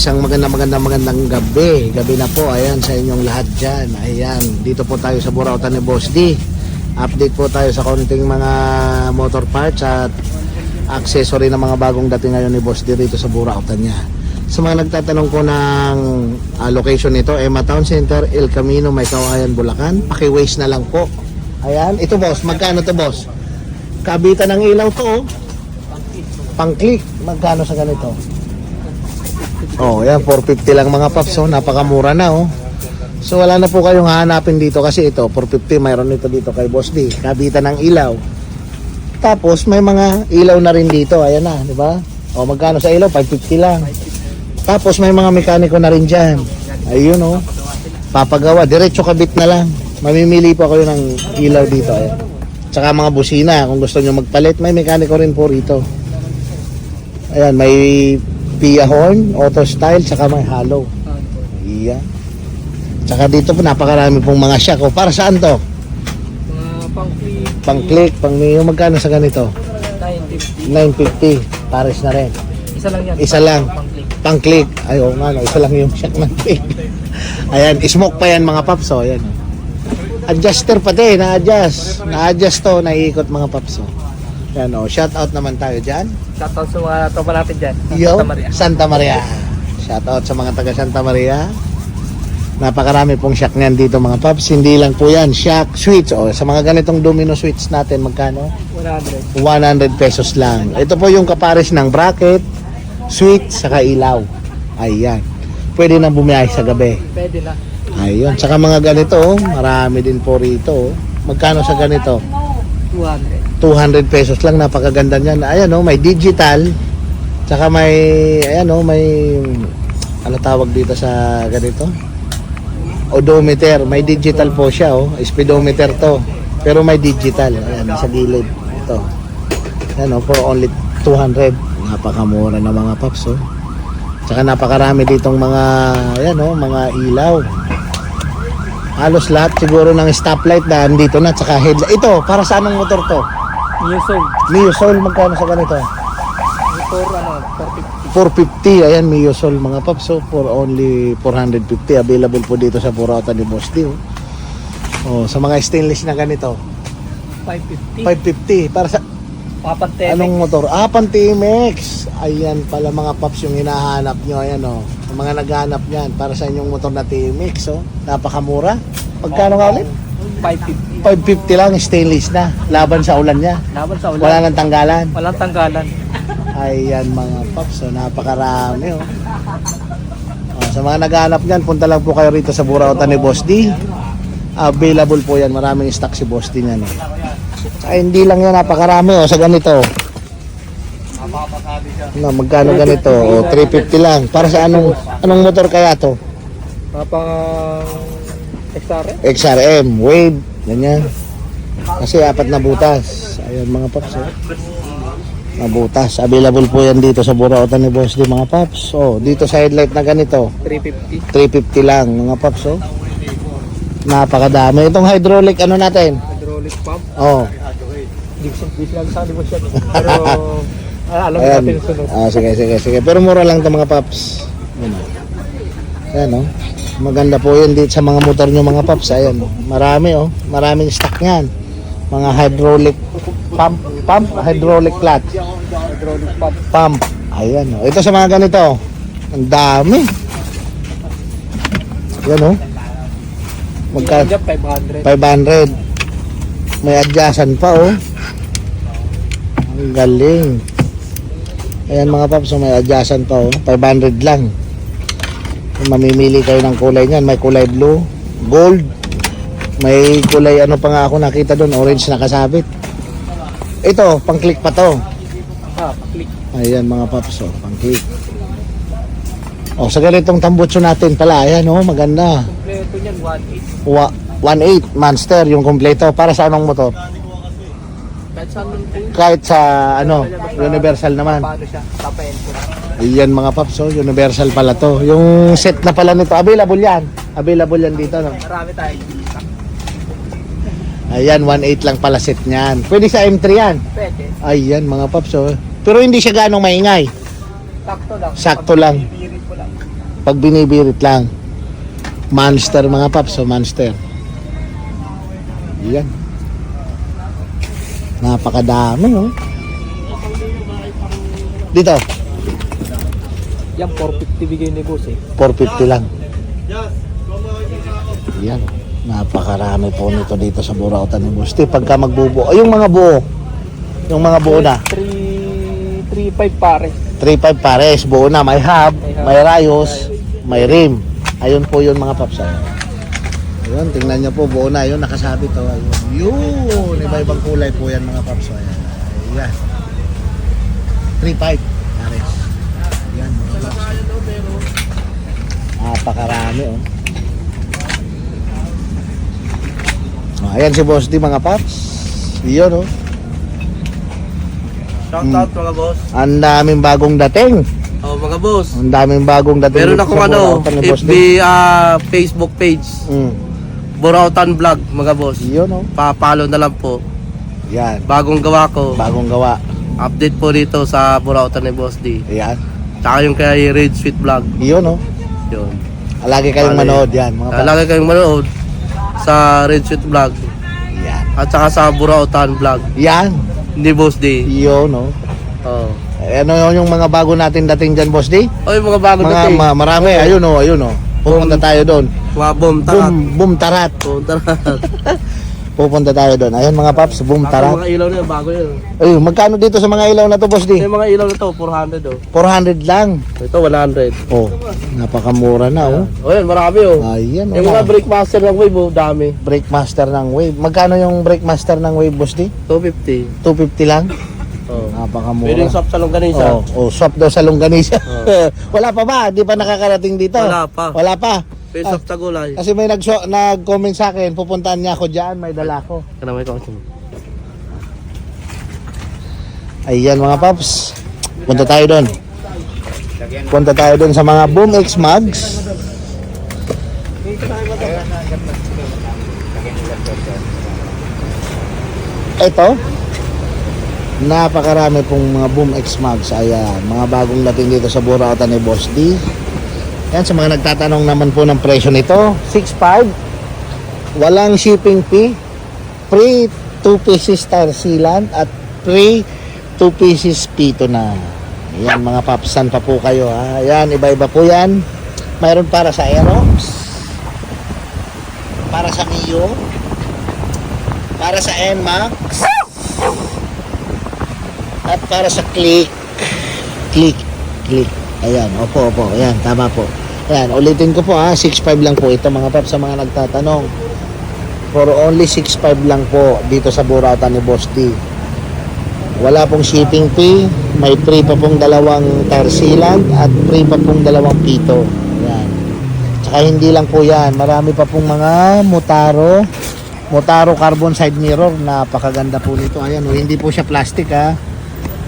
isang maganda maganda magandang gabi. Gabi na po, ayan sa inyong lahat dyan. Ayan, dito po tayo sa Burautan ni Boss D. Update po tayo sa konting mga motor parts at accessory ng mga bagong dating ngayon ni Boss D rito sa Burautan niya. Sa mga nagtatanong ko ng ah, location nito, Emma Town Center, El Camino, May Kawayan, Bulacan. Paki-waste na lang po. Ayan, ito boss, magkano to boss? Kabitan ng ilaw to oh. Pang-click, magkano sa ganito? Oh, yan 450 lang mga paps, oh. napakamura na oh. So wala na po kayong hahanapin dito kasi ito 450 mayroon nito dito kay Boss D. Kabitan ng ilaw. Tapos may mga ilaw na rin dito, ayan na, di ba? Oh, magkano sa ilaw? 550 lang. Tapos may mga mekaniko na rin diyan. Ayun oh. Papagawa, diretso kabit na lang. Mamimili po kayo ng ilaw dito, ayan. Tsaka mga busina, kung gusto nyo magpalit, may mekaniko rin po rito. Ayan, may Pia horn, auto style, tsaka may hollow. Iya. Tsaka dito po napakarami pong mga shock. O, para saan to? Mga pang-click, Pang click, pang Mio, magkano sa ganito? 950. 950. Pares na rin. Isa lang yan. Isa lang. Pang-click. Pang click. Ay, oo nga, no, isa lang yung shock ng click. Ayan, smoke pa yan mga paps. O, ayan. Adjuster pati, na-adjust. Na-adjust to, naiikot mga paps. O. Ayan, o, shout out naman tayo dyan. Shoutout sa mga tropa natin dyan. Yo, Santa Maria. Santa Maria. Shout out sa mga taga Santa Maria. Napakarami pong shock niyan dito mga paps. Hindi lang po yan, shock switch. O, sa mga ganitong domino switch natin, magkano? 100. 100 pesos lang. Ito po yung kapares ng bracket, switch, saka ilaw. Ayan. Pwede na bumiyahe sa gabi. Pwede na. Ayun. Saka mga ganito, oh, marami din po rito. oh. Magkano sa ganito? 200. 200 pesos lang. Napakaganda niyan. Ayan, oh, may digital. Tsaka may, ayan, oh, may, ano tawag dito sa ganito? Odometer. May digital po siya, oh. Speedometer to. Pero may digital. Ayan, sa gilid. Ito. Ayan, oh, for only 200. Napakamura na mga paps, oh. Tsaka napakarami ditong mga, ayan, oh, mga ilaw. Halos lahat siguro ng stoplight na andito na, tsaka headlight. Ito, para sa anong motor to? New song. Mio Sol, magkano sa ganito? Motor, ano, 450. 450, ayan, Mio Sol mga paps. So, for only 450, available po dito sa Purata ni Boss D. Oh. Oh, sa mga stainless na ganito, 550. 550. Para sa Papantene. anong motor? Ah, Pantimex. Ayan pala mga paps yung hinahanap nyo. Ayan oh. Ang mga naghahanap niyan para sa inyong motor na Timex. Oh. Napakamura. Magkano nga ulit? 550. 550 lang, stainless na. Laban sa ulan niya. Laban sa ulan. Wala nang tanggalan. Walang tanggalan. Ayan mga paps, so napakarami oh. Oh, sa mga naghahanap niyan, punta lang po kayo rito sa Burautan ni Boss D. Available po yan, maraming stock si Boss D niyan. Oh. Ay, hindi lang yan, napakarami oh, sa ganito. Na, magkano ganito? Oh, 350 lang. Para sa anong anong motor kaya to? Mga pang XRM. XRM, Wave, ganyan. Kasi apat na butas. Ayan mga paps. Oh. Na butas. Available po yan dito sa Burautan ni Boss D mga paps. Oh, dito sa headlight na ganito. 350. 350 lang mga paps. Oh. Napakadami. Itong hydraulic ano natin? Hydraulic pump. Oh. Hindi ko hindi sila sa mo siya. Pero ah, alam Ayan. natin yung sunod. Ah, sige, sige, sige. Pero mura lang 'to mga paps. Ayan. oh. Ayan oh. Maganda po yun dito sa mga motor nyo mga paps. Ayan. Marami oh. Maraming stock niyan. Mga hydraulic pump, pump, hydraulic clutch. Hydraulic pump. pump. Ayan, oh. Ito sa mga ganito. Ang dami. Yan, oh. Magka Magka 500. 500. May adjacent pa, oh. Ang galing. Ayan mga paps, may adjacent pa, oh. 500 lang. Kung mamimili kayo ng kulay niyan, may kulay blue, gold, may kulay ano pa nga ako nakita doon, orange na kasabit. Ito, pang-click pa to. Ah, click. Ayan mga paps, oh, pang click. Oh, sa ganitong tambutso natin pala, ayan oh, maganda. Kompleto niyan 1.8. Wa 1.8 Monster yung kompleto para sa anong motor? Kahit sa ano, universal naman. Ayan mga paps, oh, universal pala to. Yung set na pala nito, available yan. Available yan dito, no? Marami dito. Ayan, 1.8 lang pala set niyan. Pwede sa M3 yan. Pwede. Ayan mga paps, oh. Pero hindi siya ganong maingay. Sakto lang. Sakto lang. Pag binibirit lang. Monster mga paps, so monster. Yan. Napakadami, oh. Dito, Yan, 450 bigay ni boss eh. 450 lang. Yan. Napakarami po nito dito sa Burautan ni Busti. Pagka magbubuo. Ay, yung mga buo. Yung mga buo na. 3, 3.5 pare. 3.5 pares. Buo na. May hub, May hub. may rayos, may rim. Ayun po yun mga paps. Ayun. Tingnan nyo po. Buo na. Ayun, nakasabit. Oh. Ayun. Yun. Iba-ibang kulay po yan mga paps. Ayan. Ayan. 3.5 pares. Ayan. mga paps. Napakarami oh. Oh, ayan si Boss D mga paps. Iyon oh. Shout out mga boss. Ang daming bagong dating. Oh, mga boss. Ang daming bagong dating. Meron akong ano, FB D. ah, Facebook page. Mm. Borautan Vlog, mga boss. Iyon oh. Pa-follow na lang po. Yan. Bagong gawa ko. Bagong gawa. Update po dito sa Borautan ni Boss D. Ayan. Tsaka yung kay Red Sweet Vlog. Iyon oh. Yun. Lagi kayong Bale. manood yan mga Uh, paps. lagi kayong manood sa Red Sweet Vlog Yan. at saka sa Borautan Vlog Yan. ni Boss D. Iyon oh. Oh. Eh, Ano yun yung mga bago natin dating dyan Boss D? Oh, yung mga bago Mga dating. ma- marami. Ayun oh. Ayun oh. Pupunta tayo doon. Boom tarat. Boom, boom tarat. Boom tarat. Pupunta tayo doon. Ayun mga paps, boom tarat. mga ilaw na yun, bago yun. Ay, magkano dito sa mga ilaw na to, Boss D? Yung mga ilaw na to, 400 oh. 400 lang. Ito, 100. Oh, napakamura na, oh. Oh, yan, marami oh. Ayan, Yung oh. mga brake master ng wave, oh, dami. Brake master ng Wave. Magkano yung brake master ng Wave, Boss D? 250. 250 lang. Napakamura. Pwede yung shop sa longganisa. Oh, oh, swap daw sa longganisa. Oh. Wala pa ba? Di pa nakakarating dito? Wala pa. Wala pa. Pwede shop sa gulay. Kasi may nag nag-comment sa akin, pupuntahan niya ako diyan, may dala ko. Kana may kong Ayan mga paps. Punta tayo doon. Punta tayo doon sa mga Boom X mugs. Ito. Napakarami pong mga Boom X mugs. Ayan, mga bagong dating dito sa Burautan ni Boss D. Yan, sa mga nagtatanong naman po ng presyo nito, 6.5. Walang shipping fee. Free 2 pieces tire sealant at free 2 pieces pito na. Yan mga papsan pa po kayo ha. Yan, iba-iba po yan. Mayroon para sa Aerox. Para sa Mio. Para sa NMAX. At para sa Click. Click. Click. Ayan, opo, opo. Ayan, tama po. Ayan, ulitin ko po ha. 6.5 lang po ito mga paps sa mga nagtatanong. For only 6.5 lang po dito sa Buratan ni Boss D. Wala pong shipping fee. May free pa pong dalawang tire sealant at free pa pong dalawang pito. Yan. Tsaka hindi lang po yan. Marami pa pong mga Motaro. Motaro carbon side mirror. Napakaganda po nito. Ayan, oh, hindi po siya plastic ha.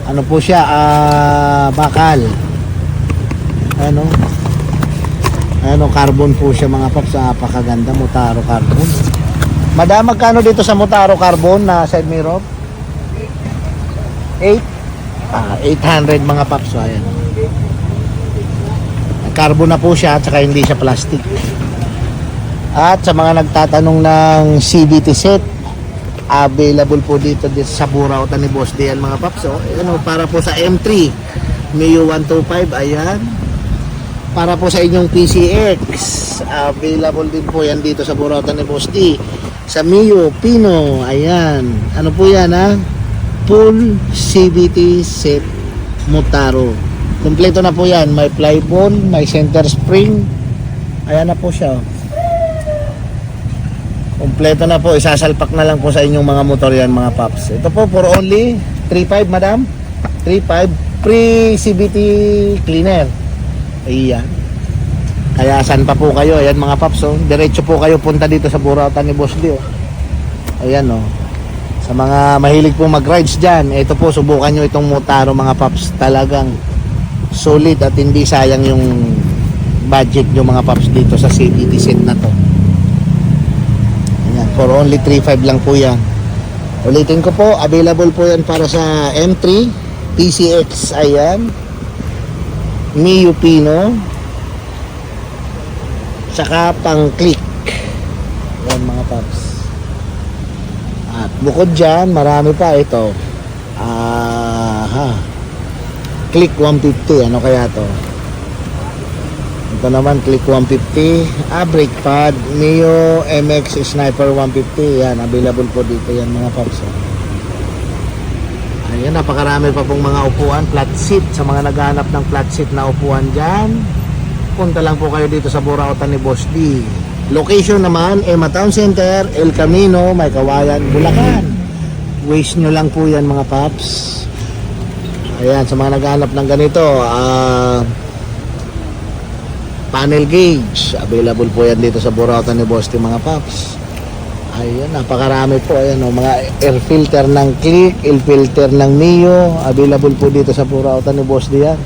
Ano po siya? Ah, bakal. Ano? Ano, carbon po siya mga paps. Napakaganda. Motaro carbon. Madam, magkano dito sa Motaro carbon na side mirror? 8? Ah, 800 mga paps. Ayan. Carbon na po siya at saka hindi siya plastic. At sa mga nagtatanong ng CVT set, available po dito, dito sa Burautan ni Boss Dian mga paps. Oh. Ayan, oh, para po sa M3, Mio 125, ayan. Para po sa inyong PCX, available din po yan dito sa Burautan ni Boss D. Sa Mio, Pino, ayan. Ano po yan ha? Full CVT set Motaro. Kompleto na po yan. May flyball, may center spring. Ayan na po siya. oh. Kompleto na po. Isasalpak na lang po sa inyong mga motor yan mga paps. Ito po for only 3.5 madam. 3.5 free CVT cleaner. Ayan. Kaya saan pa po kayo? Ayan mga paps. Oh. Diretso po kayo punta dito sa Burautan ni Boss Dio. Ayan oh. Sa mga mahilig po mag-rides dyan, ito po, subukan nyo itong Motaro mga paps. Talagang solid at hindi sayang yung budget nyo mga paps dito sa CVT set na to. For only 3.5 lang po yan. Ulitin ko po, available po yan para sa M3, PCX, ayan. Mio Pino, Tsaka pang click. Yan mga paps. At bukod dyan, marami pa ito. Ah, ha. Click 150. Ano kaya to? Ito naman, click 150. Ah, brake pad. Neo MX Sniper 150. Yan, available po dito yan mga paps. oh. Ayan, napakarami pa pong mga upuan. Flat seat. Sa mga naghahanap ng flat seat na upuan dyan, punta lang po kayo dito sa Burautan ni Boss D. Location naman, Emma Town Center, El Camino, May Kawayan, Bulacan. Waste nyo lang po yan mga paps. Ayan, sa mga naghahanap ng ganito, ah panel gauge. Available po yan dito sa Burautan ni Boss D mga paps. Ayan, napakarami po. Ayan, oh, mga air filter ng Click, air filter ng Mio. Available po dito sa Burautan ni Boss D yan.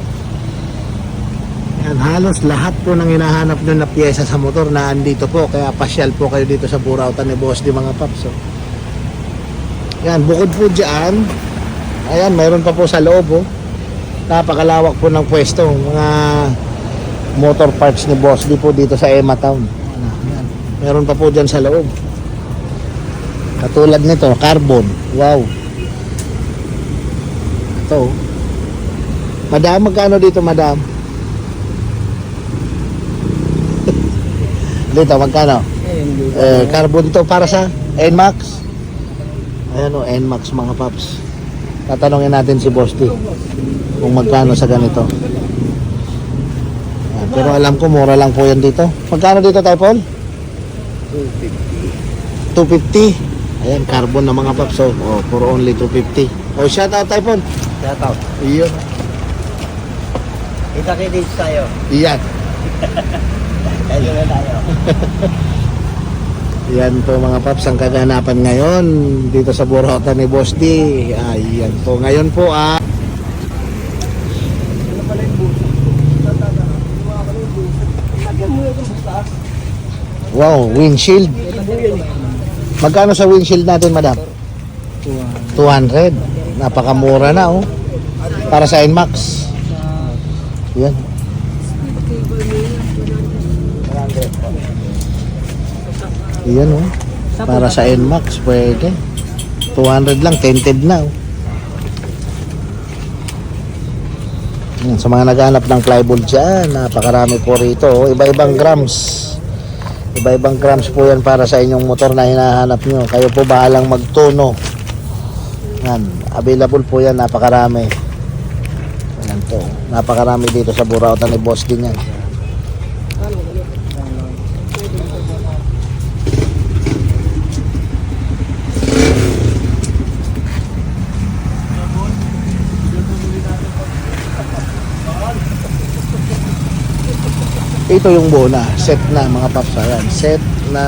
Halos lahat po ng hinahanap nyo na pyesa sa motor na andito po. Kaya pasyal po kayo dito sa Burautan ni Boss D mga paps. Oh. Yan, bukod po dyan, ayan, mayroon pa po sa loob. Oh. Napakalawak po ng pwesto. Mga motor parts ni Boss D po dito sa Emma Town. Meron pa po dyan sa loob. Katulad nito, carbon. Wow. Ito. Madam, magkano dito, madam? dito, magkano? Eh, carbon to para sa NMAX. Ayan o, NMAX mga paps. Tatanungin natin si Boss kung magkano sa ganito. Pero alam ko, mura lang po yan dito. Magkano dito, Typhoon? 250. Ayan, carbon na mga paps. Oh, oh for only 250. Oh, shout out, Typhoon. Shout out. Iyon. Kita-kits tayo. Iyan. Tayo na tayo. Yan po mga paps ang kaganapan ngayon dito sa Burota ni Boss D. Ayan po. Ngayon po ah. Wow, windshield. Magkano sa windshield natin, madam? 200. Napakamura na oh. Para sa NMAX. Yan. Yan oh. Para sa NMAX, pwede. 200 lang, tinted na oh. Yan, sa mga naghanap ng plywood dyan, napakarami po rito. oh. Iba-ibang grams. Iba-ibang grams po yan para sa inyong motor na hinahanap nyo. Kayo po bahalang magtuno. Yan, available po yan, napakarami. Yan po. Napakarami dito sa Burautan ni Boss din yan. Ito yung bona, set na mga paps. Ayan, set na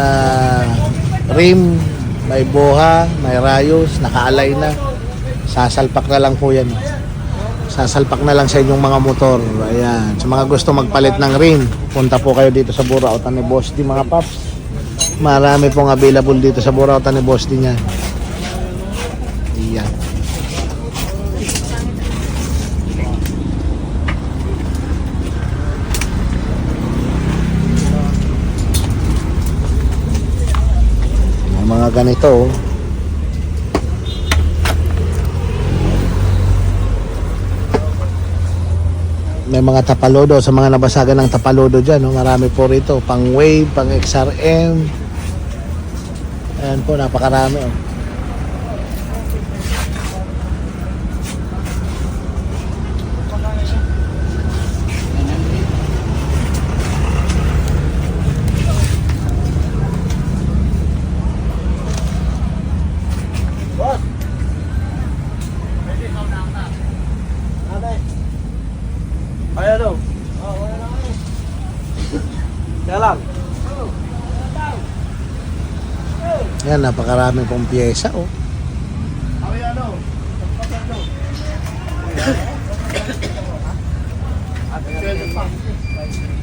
rim, may boha, may rayos, nakaalay na. Sasalpak na lang po yan. Sasalpak na lang sa inyong mga motor. Ayan, sa mga gusto magpalit ng rim, punta po kayo dito sa Burautan ni Boss D mga paps. Marami pong available dito sa Burautan ni Boss D. Ayan. Ang ganito oh. may mga tapalodo sa mga nabasagan ng tapalodo dyan no? marami po rito pang wave, pang XRM ayan po napakarami oh. Daw. Oo, wala na kayo. Kaya lang. yan napakarami pong pyesa oh. Kaya daw. Ate,